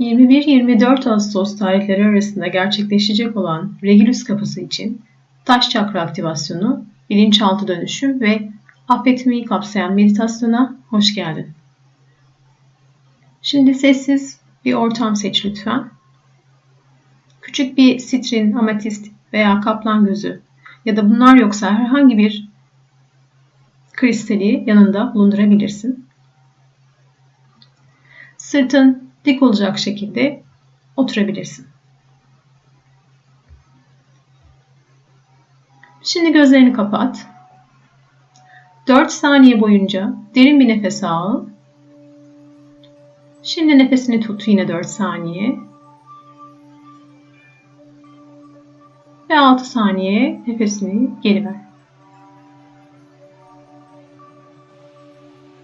21-24 Ağustos tarihleri arasında gerçekleşecek olan Regulus kapısı için taş çakra aktivasyonu, bilinçaltı dönüşüm ve affetmeyi kapsayan meditasyona hoş geldin. Şimdi sessiz bir ortam seç lütfen. Küçük bir sitrin, ametist veya kaplan gözü ya da bunlar yoksa herhangi bir kristali yanında bulundurabilirsin. Sırtın dik olacak şekilde oturabilirsin. Şimdi gözlerini kapat. 4 saniye boyunca derin bir nefes al. Şimdi nefesini tut yine 4 saniye. Ve 6 saniye nefesini geri ver.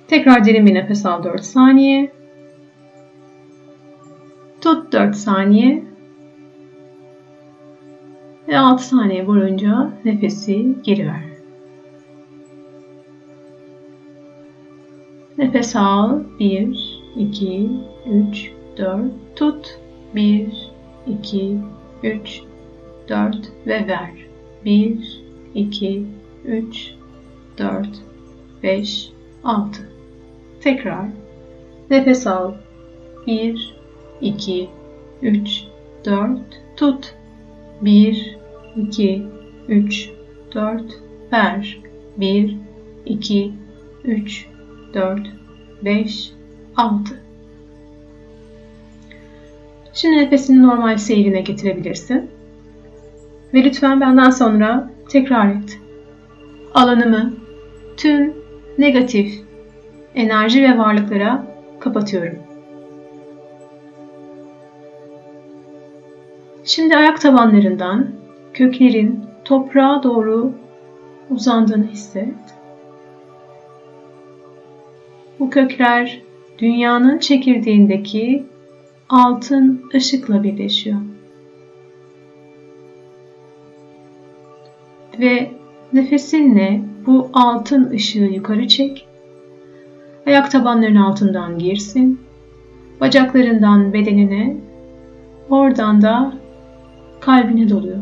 Tekrar derin bir nefes al 4 saniye. Tut 4 saniye. Ve 6 saniye boyunca nefesi geri ver. Nefes al. 1, 2, 3, 4. Tut. 1, 2, 3, 4 ve ver. 1, 2, 3, 4, 5, 6. Tekrar. Nefes al. 1, 2, 3, 4. Tut. 1, 2, 3, 4. Ver. 1, 2, 3, 4, 5, 6. Şimdi nefesini normal seyrine getirebilirsin. Ve lütfen benden sonra tekrar et. Alanımı tüm negatif enerji ve varlıklara kapatıyorum. Şimdi ayak tabanlarından köklerin toprağa doğru uzandığını hisset. Bu kökler dünyanın çekirdeğindeki altın ışıkla birleşiyor. Ve nefesinle bu altın ışığı yukarı çek. Ayak tabanların altından girsin. Bacaklarından bedenine, oradan da kalbine doluyor.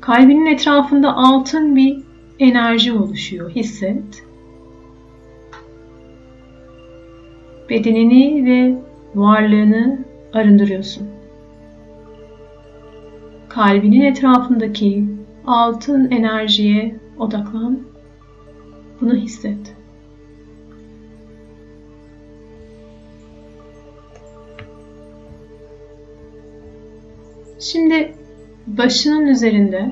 Kalbinin etrafında altın bir enerji oluşuyor. Hisset. Bedenini ve varlığını arındırıyorsun. Kalbinin etrafındaki altın enerjiye odaklan. Bunu hisset. Şimdi başının üzerinde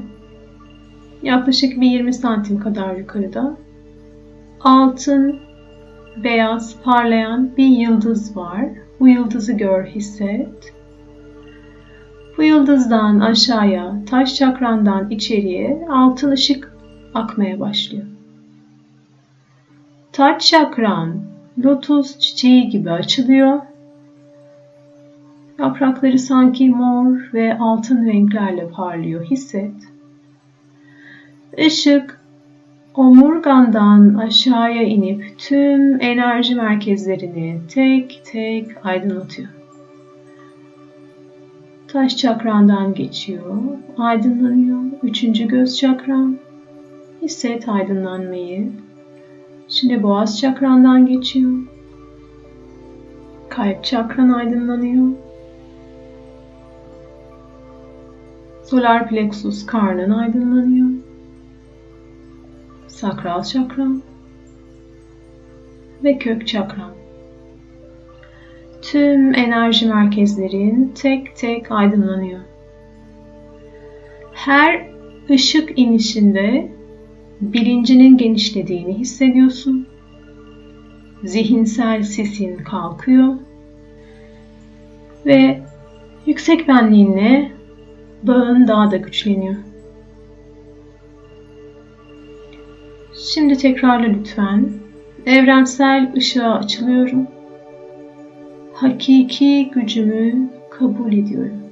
yaklaşık bir 20 santim kadar yukarıda altın beyaz parlayan bir yıldız var. Bu yıldızı gör, hisset. Bu yıldızdan aşağıya, taş çakrandan içeriye altın ışık akmaya başlıyor. Taç çakran lotus çiçeği gibi açılıyor. Yaprakları sanki mor ve altın renklerle parlıyor. Hisset. Işık omurgandan aşağıya inip tüm enerji merkezlerini tek tek aydınlatıyor. Taş çakrandan geçiyor, aydınlanıyor. Üçüncü göz çakran. Hisset aydınlanmayı. Şimdi boğaz çakrandan geçiyor. Kalp çakran aydınlanıyor. Solar plexus karnın aydınlanıyor. Sakral çakram ve kök çakram. Tüm enerji merkezlerin tek tek aydınlanıyor. Her ışık inişinde bilincinin genişlediğini hissediyorsun. Zihinsel sesin kalkıyor ve yüksek benliğinle bağın daha da güçleniyor. Şimdi tekrarla lütfen. Evrensel ışığa açılıyorum. Hakiki gücümü kabul ediyorum.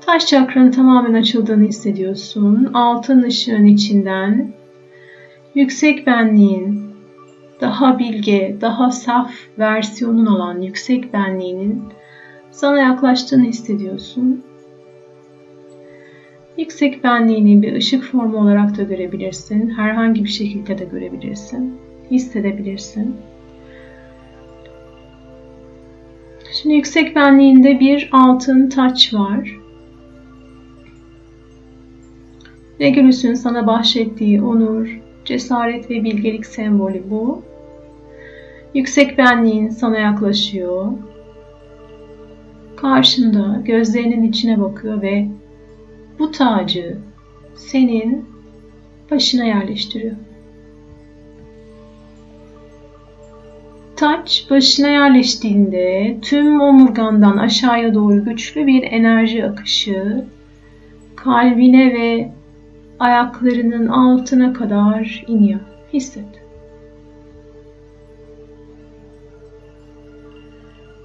Taş çakranın tamamen açıldığını hissediyorsun. Altın ışığın içinden yüksek benliğin, daha bilge, daha saf versiyonun olan yüksek benliğinin sana yaklaştığını hissediyorsun. Yüksek benliğini bir ışık formu olarak da görebilirsin. Herhangi bir şekilde de görebilirsin. Hissedebilirsin. Şimdi yüksek benliğinde bir altın taç var. Regulus'un sana bahşettiği onur, cesaret ve bilgelik sembolü bu. Yüksek benliğin sana yaklaşıyor. Karşında gözlerinin içine bakıyor ve bu tacı senin başına yerleştiriyor. Taç başına yerleştiğinde tüm omurgandan aşağıya doğru güçlü bir enerji akışı kalbine ve ayaklarının altına kadar iniyor. Hisset.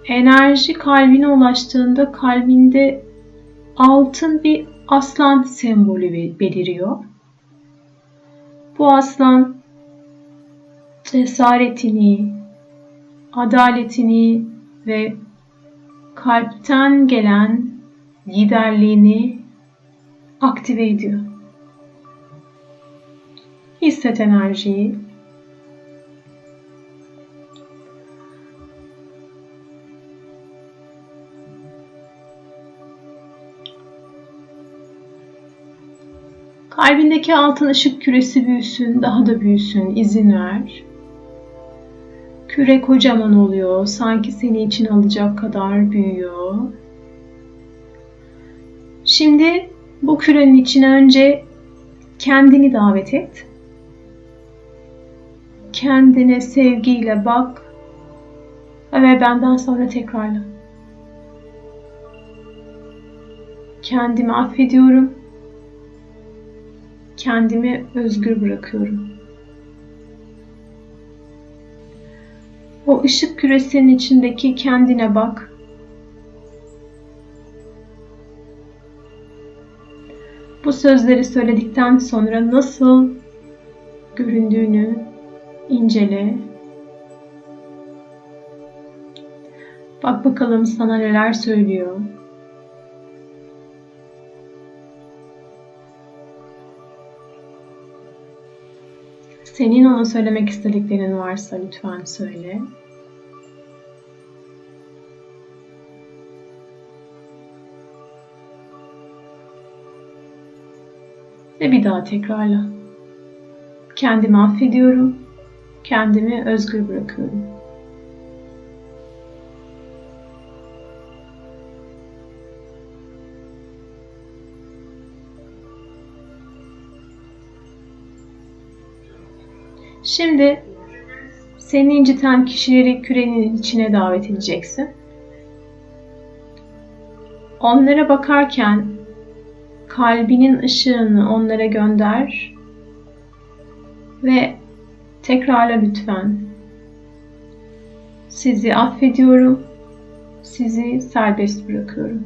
Enerji kalbine ulaştığında kalbinde altın bir aslan sembolü beliriyor. Bu aslan cesaretini, adaletini ve kalpten gelen liderliğini aktive ediyor. Hisset enerjiyi. Kalbindeki altın ışık küresi büyüsün, daha da büyüsün, izin ver. Küre kocaman oluyor, sanki seni için alacak kadar büyüyor. Şimdi bu kürenin içine önce kendini davet et. Kendine sevgiyle bak ve benden sonra tekrarla. Kendimi affediyorum. Kendimi özgür bırakıyorum. O ışık küresinin içindeki kendine bak. Bu sözleri söyledikten sonra nasıl göründüğünü incele. Bak bakalım sana neler söylüyor. Senin ona söylemek istediklerin varsa lütfen söyle. Ve bir daha tekrarla. Kendimi affediyorum. Kendimi özgür bırakıyorum. Şimdi seni inciten kişileri kürenin içine davet edeceksin. Onlara bakarken kalbinin ışığını onlara gönder ve tekrarla lütfen. Sizi affediyorum. Sizi serbest bırakıyorum.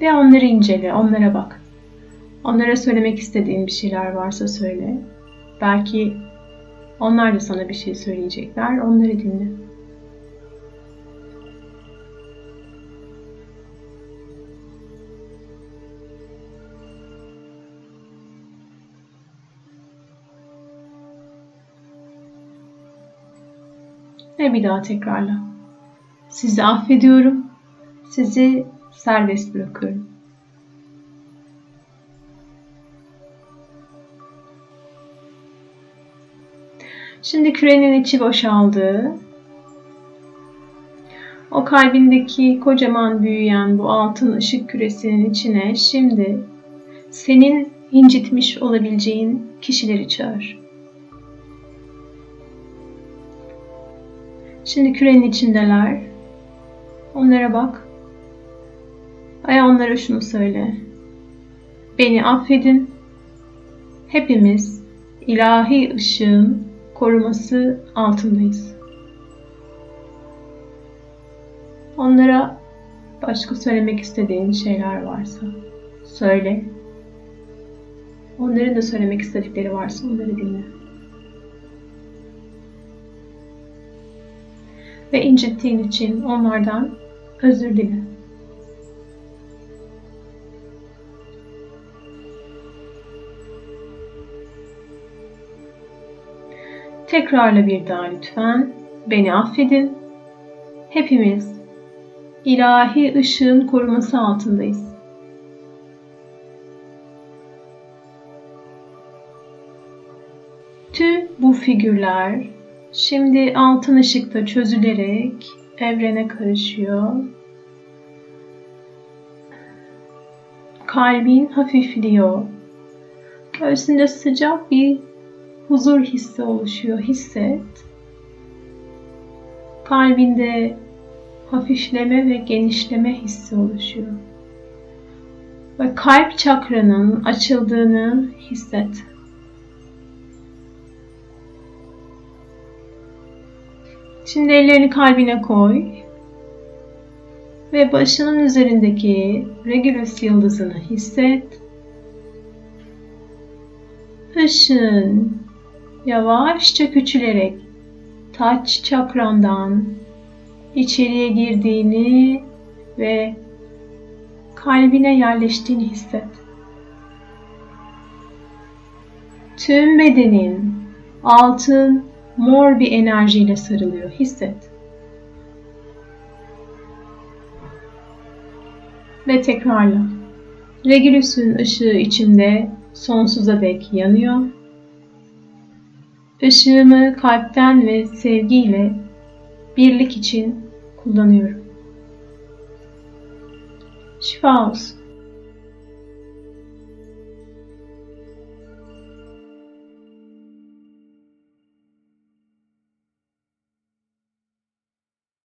Ve onları incele, onlara bak. Onlara söylemek istediğin bir şeyler varsa söyle. Belki onlar da sana bir şey söyleyecekler. Onları dinle. Ve bir daha tekrarla. Sizi affediyorum. Sizi serbest bırakıyorum. Şimdi kürenin içi boşaldı. O kalbindeki kocaman büyüyen bu altın ışık küresinin içine şimdi senin incitmiş olabileceğin kişileri çağır. Şimdi kürenin içindeler. Onlara bak. Aya onlara şunu söyle. Beni affedin. Hepimiz ilahi ışığın koruması altındayız. Onlara Başka söylemek istediğin şeyler varsa söyle. Onların da söylemek istedikleri varsa onları dinle. Ve incittiğin için onlardan özür dile. Tekrarla bir daha lütfen. Beni affedin. Hepimiz ilahi ışığın koruması altındayız. Tüm bu figürler şimdi altın ışıkta çözülerek evrene karışıyor. Kalbin hafifliyor. Göğsünde sıcak bir huzur hissi oluşuyor. Hisset. Kalbinde hafifleme ve genişleme hissi oluşuyor. Ve kalp çakranın açıldığını hisset. Şimdi ellerini kalbine koy ve başının üzerindeki Regulus yıldızını hisset. Işın yavaşça küçülerek taç çakrandan içeriye girdiğini ve kalbine yerleştiğini hisset. Tüm bedenin altın mor bir enerjiyle sarılıyor. Hisset. Ve tekrarla. Regulus'un ışığı içimde sonsuza dek yanıyor. Işığımı kalpten ve sevgiyle birlik için kullanıyorum. Şifa olsun.